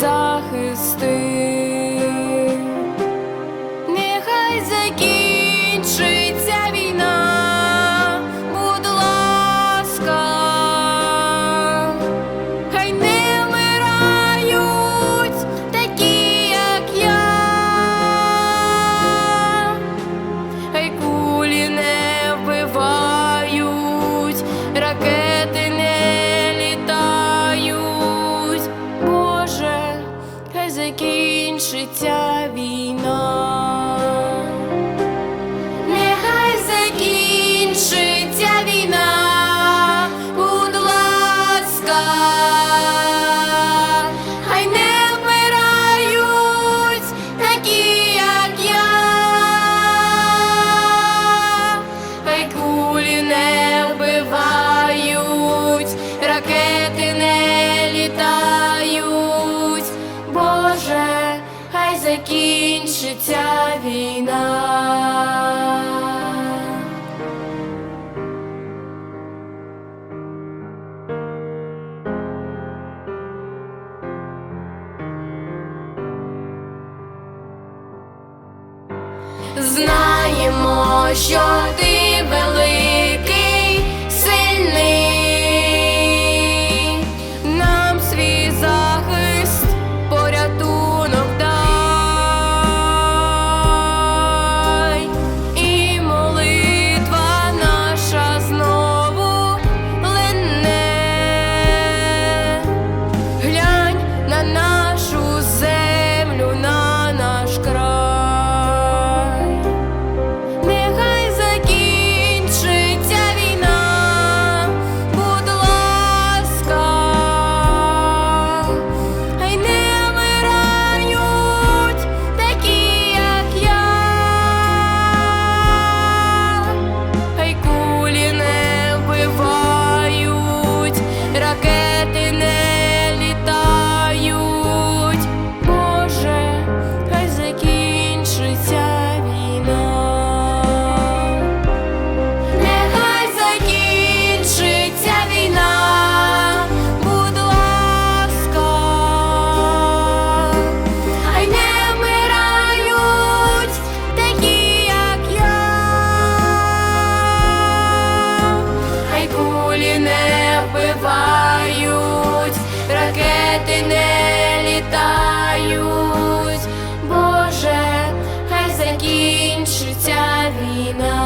захисти. Закінчиться війна. Війна. Знаємо, що життя війна.